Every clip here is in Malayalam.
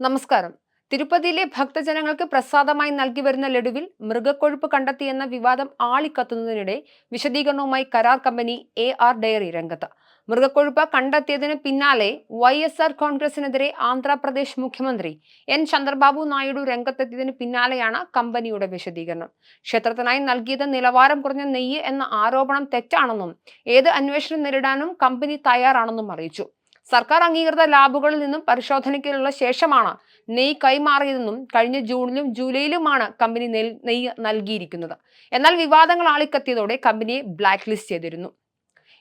നമസ്കാരം. തിരുപ്പതിയിലെ ഭക്തജനങ്ങൾക്ക് പ്രസാദമായി നൽകി വരുന്ന ലഡുവിൽ മൃഗക്കൊഴുപ്പ് കണ്ടെത്തിയെന്ന വിവാദം ആളിക്കത്തുന്നതിനിടെ വിശദീകരണവുമായി കരാർ കമ്പനി എ ആർ ഡയറി രംഗത്ത്. മൃഗക്കൊഴുപ്പ് കണ്ടെത്തിയതിന് പിന്നാലെ വൈ എസ് ആർ കോൺഗ്രസിനെതിരെ ആന്ധ്രാപ്രദേശ് മുഖ്യമന്ത്രി എൻ ചന്ദ്രബാബു നായിഡു രംഗത്തെത്തിയതിന് പിന്നാലെയാണ് കമ്പനിയുടെ വിശദീകരണം. ക്ഷേത്രത്തിനായി നൽകിയത് നിലവാരം കുറഞ്ഞ നെയ്യ് എന്ന ആരോപണം തെറ്റാണെന്നും ഏത് അന്വേഷണം നേരിടാനും കമ്പനി തയ്യാറാണെന്നും അറിയിച്ചു. സർക്കാർ അംഗീകൃത ലാബുകളിൽ നിന്നും പരിശോധനയ്ക്കുള്ള ശേഷമാണ് നെയ് കൈമാറിയതെന്നും കഴിഞ്ഞ ജൂണിലും ജൂലൈയിലുമാണ് കമ്പനി നെയ് നൽകിയിരിക്കുന്നത്. എന്നാൽ വിവാദങ്ങൾ ആളിക്കത്തിയതോടെ കമ്പനിയെ ബ്ലാക്ക് ലിസ്റ്റ് ചെയ്തിരുന്നു.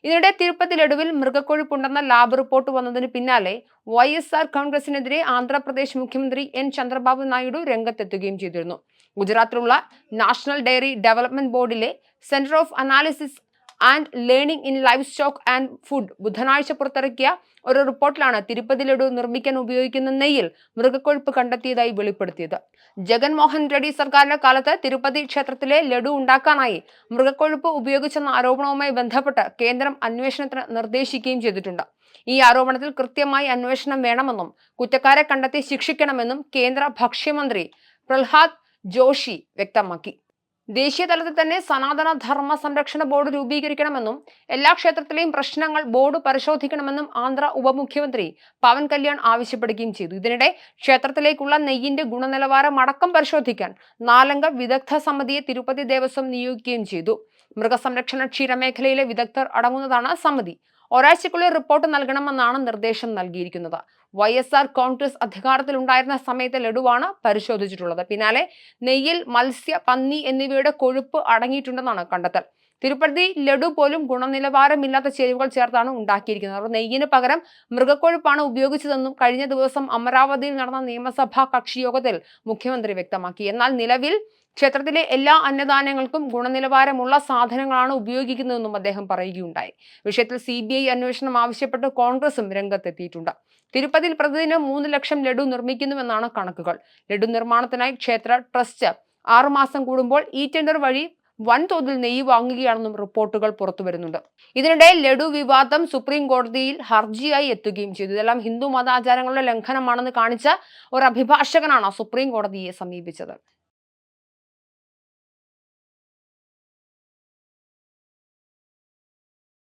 ഇതിനിടെ തിരുപ്പതി ലഡുവിൽ മൃഗക്കൊഴുപ്പുണ്ടെന്ന ലാബ് റിപ്പോർട്ട് വന്നതിന് പിന്നാലെ വൈ എസ് ആർ കോൺഗ്രസിനെതിരെ ആന്ധ്രാപ്രദേശ് മുഖ്യമന്ത്രി എൻ ചന്ദ്രബാബു നായിഡു രംഗത്തെത്തുകയും ചെയ്തിരുന്നു. ഗുജറാത്തിലുള്ള നാഷണൽ ഡയറി ഡെവലപ്മെന്റ് ബോർഡിലെ Centre of Analysis and Learning in Livestock and Food ബുധനാഴ്ച പുറത്തിറക്കിയ ഒരു റിപ്പോർട്ടിലാണ് തിരുപ്പതി ലഡു നിർമ്മിക്കാൻ ഉപയോഗിക്കുന്ന നെയ്യിൽ മൃഗക്കൊഴുപ്പ് കണ്ടെത്തിയതായി വെളിപ്പെടുത്തിയത്. ജഗൻമോഹൻ റെഡ്ഡി സർക്കാരിന്റെ കാലത്ത് തിരുപ്പതി ക്ഷേത്രത്തിലെ ലഡു ഉണ്ടാക്കാനായി മൃഗക്കൊഴുപ്പ് ഉപയോഗിച്ചെന്ന ആരോപണവുമായി ബന്ധപ്പെട്ട് കേന്ദ്രം അന്വേഷണത്തിന് നിർദ്ദേശിക്കുകയും ചെയ്തിട്ടുണ്ട്. ഈ ആരോപണത്തിൽ കൃത്യമായി അന്വേഷണം വേണമെന്നും കുറ്റക്കാരെ കണ്ടെത്തി ശിക്ഷിക്കണമെന്നും കേന്ദ്ര ഭക്ഷ്യമന്ത്രി പ്രഹ്ലാദ് ജോഷി വ്യക്തമാക്കി. ദേശീയ തലത്തിൽ തന്നെ സനാതന ധർമ്മ സംരക്ഷണ ബോർഡ് രൂപീകരിക്കണമെന്നും എല്ലാ ക്ഷേത്രത്തിലെയും പ്രശ്നങ്ങൾ ബോർഡ് പരിശോധിക്കണമെന്നും ആന്ധ്ര ഉപമുഖ്യമന്ത്രി പവൻ കല്യാൺ ആവശ്യപ്പെടുകയും ചെയ്തു. ഇതിനിടെ ക്ഷേത്രത്തിലേക്കുള്ള നെയ്യിന്റെ ഗുണനിലവാരം അടക്കം പരിശോധിക്കാൻ നാലംഗ വിദഗ്ധ സമിതിയെ തിരുപ്പതി ദേവസ്വം നിയോഗിക്കുകയും ചെയ്തു. മൃഗസംരക്ഷണ ക്ഷീരമേഖലയിലെ വിദഗ്ധർ അടങ്ങുന്നതാണ് സമിതി. ഒരാഴ്ചക്കുള്ളിൽ റിപ്പോർട്ട് നൽകണമെന്നാണ് നിർദ്ദേശം നൽകിയിരിക്കുന്നത്. വൈ എസ് ആർ കോൺഗ്രസ് അധികാരത്തിലുണ്ടായിരുന്ന സമയത്തെ ലഡുവാണ് പരിശോധിച്ചിട്ടുള്ളത്. പിന്നാലെ നെയ്യിൽ മത്സ്യ പന്നി എന്നിവയുടെ കൊഴുപ്പ് അടങ്ങിയിട്ടുണ്ടെന്നാണ് കണ്ടെത്തൽ. തിരുപ്പതി ലഡു പോലും ഗുണനിലവാരമില്ലാത്ത ചേരുവകൾ ചേർത്താണ് ഉണ്ടാക്കിയിരിക്കുന്നത്. അവർ നെയ്യിന് പകരം മൃഗക്കൊഴുപ്പാണ് ഉപയോഗിച്ചതെന്നും കഴിഞ്ഞ ദിവസം അമരാവതിയിൽ നടന്ന നിയമസഭാ കക്ഷിയോഗത്തിൽ മുഖ്യമന്ത്രി വ്യക്തമാക്കി. എന്നാൽ നിലവിൽ ക്ഷേത്രത്തിലെ എല്ലാ അന്നദാനങ്ങൾക്കും ഗുണനിലവാരമുള്ള സാധനങ്ങളാണ് ഉപയോഗിക്കുന്നതെന്നും അദ്ദേഹം പറയുകയുണ്ടായി. വിഷയത്തിൽ സി ബി ഐ അന്വേഷണം ആവശ്യപ്പെട്ട് കോൺഗ്രസും രംഗത്തെത്തിയിട്ടുണ്ട്. തിരുപ്പതിയിൽ പ്രതിദിനം മൂന്ന് ലക്ഷം ലഡു നിർമ്മിക്കുന്നുവെന്നാണ് കണക്കുകൾ. ലഡു നിർമ്മാണത്തിനായി ക്ഷേത്ര ട്രസ്റ്റ് ആറുമാസം കൂടുമ്പോൾ ഈ ടെൻഡർ വഴി വൻതോതിൽ നെയ്യ് വാങ്ങുകയാണെന്നും റിപ്പോർട്ടുകൾ പുറത്തു വരുന്നുണ്ട്. ഇതിനിടെ ലഡു വിവാദം സുപ്രീം കോടതിയിൽ ഹർജിയായി എത്തുകയും ചെയ്തു. ഇതെല്ലാം ഹിന്ദു മതാചാരങ്ങളുടെ ലംഘനമാണെന്ന് കാണിച്ച ഒരു അഭിഭാഷകനാണ് സുപ്രീം കോടതിയെ സമീപിച്ചത്.